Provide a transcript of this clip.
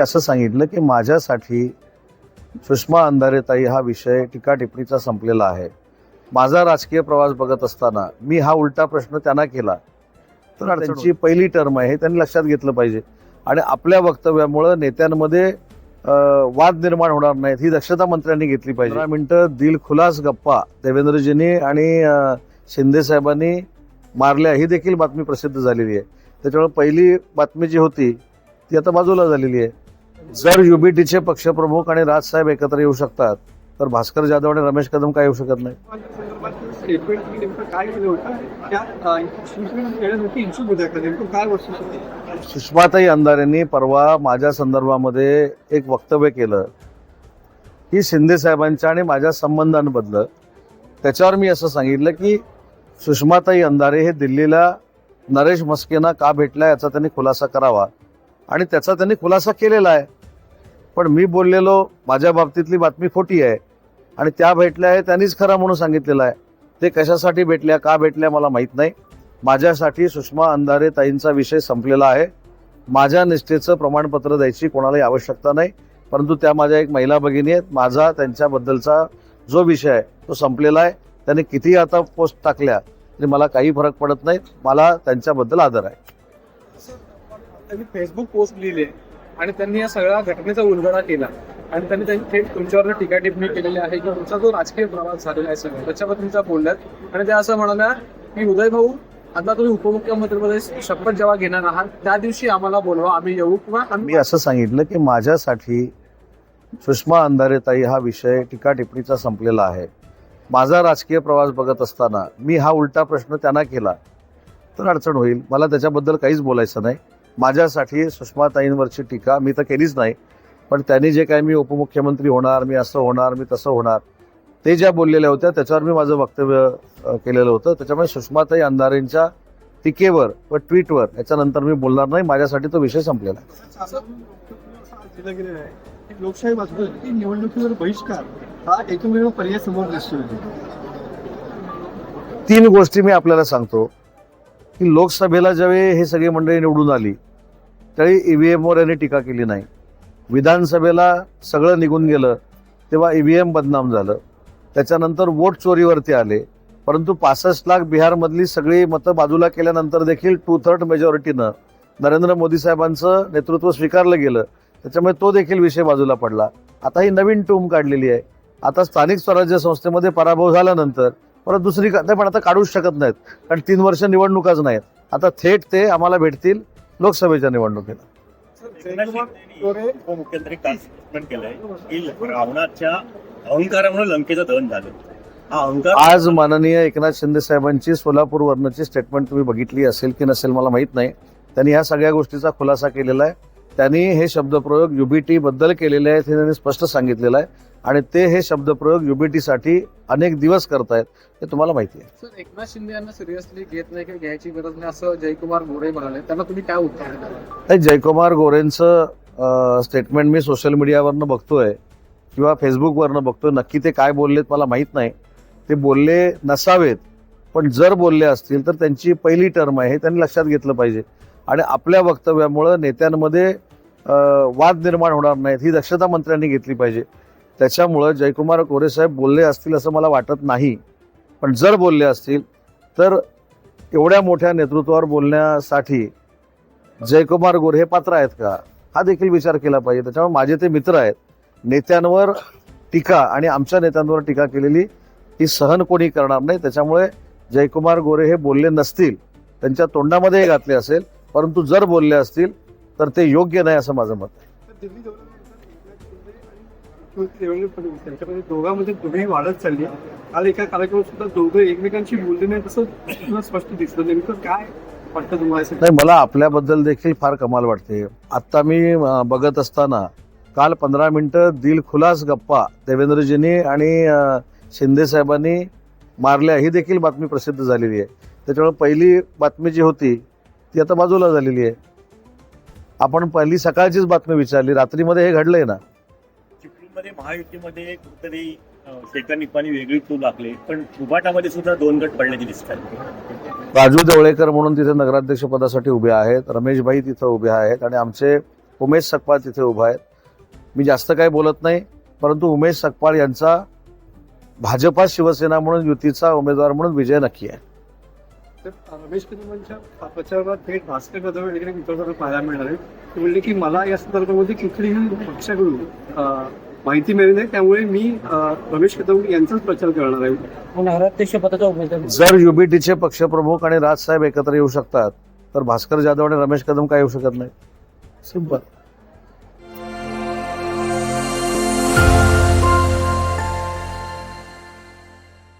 असं सांगितलं की माझ्यासाठी सुषमा अंधारेताई हा विषय टीका टिप्पणीचा संपलेला आहे. माझा राजकीय प्रवास बघत असताना मी हा उलटा प्रश्न त्यांना केला. तर त्यांची पहिली टर्म आहे हे त्यांनी लक्षात घेतलं पाहिजे. आणि आपल्या वक्तव्यामुळं नेत्यांमध्ये वाद निर्माण होणार नाहीत ही दक्षता मंत्र्यांनी घेतली पाहिजे. पंधरा मिनिटं दिलखुलास गप्पा देवेंद्रजींनी आणि शिंदे साहेबांनी मारल्या ही देखील बातमी प्रसिद्ध झालेली आहे. त्याच्यामुळे पहिली बातमी जी होती ती आता बाजूला झालेली आहे. जर युबीटीचे पक्षप्रमुख आणि राजसाहेब एकत्र येऊ शकतात तर भास्कर जाधव आणि रमेश कदम काय येऊ शकत नाही? सुषमाताई अंधारेंनी परवा माझ्या संदर्भामध्ये एक वक्तव्य केलं. की शिंदे साहेबांच्या आणि माझ्या संबंधांबद्दल. त्याच्यावर मी असं सांगितलं की सुषमाताई अंधारे हे दिल्लीला नरेश मस्केना का भेटला याचा त्यांनी खुलासा करावा. आणि त्याचा त्यांनी खुलासा केलेला आहे. पण मी बोललेलो माझ्या बाबतीतली बातमी खोटी आहे. आणि त्या भेटल्या आहे त्यांनीच खरा म्हणून सांगितलेलं आहे. ते कशासाठी भेटल्या का भेटल्या मला माहीत नाही. माझ्यासाठी सुषमा अंधारे ताईंचा विषय संपलेला आहे. माझ्या निष्ठेचं प्रमाणपत्र द्यायची कोणालाही आवश्यकता नाही. परंतु त्या माझ्या एक महिला भगिनी आहेत. माझा त्यांच्याबद्दलचा जो विषय आहे तो संपलेला आहे. त्यांनी किती आता पोस्ट टाकल्या तरी मला काही फरक पडत नाही. मला त्यांच्याबद्दल आदर आहे. त्यांनी फेसबुक पोस्ट लिहिले आणि त्यांनी या सगळ्या घटनेचा उलगडा केला. आणि त्यांनी त्यांनी थेट तुमच्यावर टीका टिप्पणी केलेली आहे की तुमचा जो राजकीय प्रवास झालेला आहे सगळं त्याच्याबद्दल तुमच्या बोलल्यात आणि त्या असं म्हणाल्या की उदय भाऊ आता तुम्ही उपमुख्यमंत्रीमध्ये शपथ जेव्हा घेणार आहात त्या दिवशी आम्हाला बोलवा आम्ही येऊ किंवा मी आम्ही असं सांगितलं की माझ्यासाठी सुषमा अंधारेताई हा विषय टीका टिप्पणीचा संपलेला आहे. माझा राजकीय प्रवास बघत असताना मी हा उलटा प्रश्न त्यांना केला. तर अडचण होईल. मला त्याच्याबद्दल काहीच बोलायचं नाही. माझ्यासाठी सुषमाताईंवरची टीका मी तर केलीच नाही पण त्यांनी जे काय मी उपमुख्यमंत्री होणार मी असं होणार मी तसं होणार ते ज्या बोललेल्या होत्या त्याच्यावर मी माझं वक्तव्य केलेलं होतं. त्याच्यामुळे सुषमाताई अंधारेंच्या टीकेवर व ट्विटवर याच्यानंतर मी बोलणार नाही माझ्यासाठी तो विषय संपलेला. आहे लोकशाही निवडणुकीवर बहिष्कार हा एकमेव पर्याय समोर दिसतोय. तीन गोष्टी मी आपल्याला सांगतो. की लोकसभेला ज्यावेळी हे सगळी मंडळी निवडून आली त्यावेळी ई व्ही एमवर यांनी टीका केली नाही. विधानसभेला सगळं निघून गेलं तेव्हा ई व्ही एम बदनाम झालं. त्याच्यानंतर वोट चोरीवरती आले. परंतु पासष्ट लाख बिहारमधली सगळी मतं बाजूला केल्यानंतर देखील टू थर्ड मेजॉरिटीनं नरेंद्र मोदी साहेबांचं नेतृत्व स्वीकारलं गेलं. त्याच्यामुळे तो देखील विषय बाजूला पडला. आता ही नवीन टूम काढलेली आहे. आता स्थानिक स्वराज्य संस्थेमध्ये पराभव झाल्यानंतर परत दुसरी का- पण आता काढूच शकत नाहीत. कारण तीन वर्ष निवडणुकाच नाहीत. आता थेट ते आम्हाला भेटतील लोकसभेच्या निवडणुकीला. उपमुख्यमंत्री रावणाच्या अहंकारामुळे लंकेचं दहन झालं. आज माननीय एकनाथ शिंदे साहेबांची सोलापूर वरनची स्टेटमेंट तुम्ही बघितली असेल की नसेल मला माहीत नाही. त्यांनी ह्या सगळ्या गोष्टीचा खुलासा केलेला आहे. त्यांनी हे शब्दप्रयोग युबीटी बद्दल केलेले आहेत हे त्यांनी स्पष्ट सांगितलेलं आहे. आणि ते हे शब्दप्रयोग युबीटी साठी अनेक दिवस करतायत हे तुम्हाला माहिती आहे. सर एकनाथ शिंदे यांना सिरियसली घेत नाही किंवा घ्यायची गरज नाही? असं जयकुमार गोरे म्हणाले. त्यांना तुम्ही काय उत्तर नाही जयकुमार गोरेंचं स्टेटमेंट मी सोशल मीडियावरनं बघतोय किंवा फेसबुकवरनं बघतोय. नक्की ते काय बोललेत मला माहीत नाही. ते बोलले नसावेत पण जर बोलले असतील तर त्यांची पहिली टर्म आहे हे त्यांनी लक्षात घेतलं पाहिजे. आणि आपल्या वक्तव्यामुळं नेत्यांमध्ये वाद निर्माण होणार नाहीत ही दक्षता मंत्र्यांनी घेतली पाहिजे. त्याच्यामुळं जयकुमार गोरे साहेब बोलले असतील असं मला वाटत नाही. पण जर बोलले असतील तर एवढ्या मोठ्या नेतृत्वावर बोलण्यासाठी जयकुमार गोरे हे पात्र आहेत का? हा देखील विचार केला पाहिजे. त्याच्यामुळे माझे ते मित्र आहेत. नेत्यांवर टीका आणि आमच्या नेत्यांवर टीका केलेली ही सहन कोणी करणार नाही. त्याच्यामुळे जयकुमार गोरे हे बोलले नसतील त्यांच्या तोंडामध्ये घातले असेल परंतु जर बोलले असतील तर ते योग्य नाही असं माझं मत आहे. दिल्ली त्यांच्यामध्ये दोघांमध्ये दोघेही वाढत चालली. काल एका कार्यक्रमात सुद्धा दोघं एकमेकांशी बोलले नाही तसं स्पष्ट दिसलं. नेमकं काय वाटतं तुम्हाला नाही मला आपल्याबद्दल देखील फार कमाल वाटते. आत्ता मी बघत असताना काल पंधरा मिनिटं दिलखुलास गप्पा देवेंद्रजींनी आणि शिंदे साहेबांनी मारल्या. ही देखील बातमी प्रसिद्ध झालेली आहे. त्याच्यामुळे पहिली बातमी जी होती ती आता बाजूला झालेली आहे. आपण पहिली सकाळचीच बातमी विचारली. रात्रीमध्ये हे घडलंय ना. महायुतीमध्ये कुठेतरी शेखर निपाणी वेगळी तू लागले पण उभाटामध्ये सुद्धा दोन गट पडल्याचे दिसतात. राजू देवळेकर म्हणून तिथे नगराध्यक्ष पदासाठी उभे आहेत रमेशभाई तिथं उभे आहेत आणि आमचे उमेश सकपाळ तिथे उभा आहेत. मी जास्त काही बोलत नाही परंतु उमेश सकपाळ यांचा भाजपा शिवसेना म्हणून युतीचा उमेदवार म्हणून विजय नक्की आहे. तर रमेश कदमांच्या प्रचारात थेट भास्कर कदम पाहायला मिळणार आहे ते म्हणले की मला या संदर्भामध्ये कुठलीही पक्षाकडून माहिती मिळाली नाही त्यामुळे मी रमेश कदम यांचाच प्रचार करणार आहे. उमेदवार जर युबीटीचे पक्षप्रमुख आणि राजसाहेब एकत्र येऊ शकतात तर भास्कर जाधव आणि रमेश कदम काय येऊ शकत नाही सिंपल.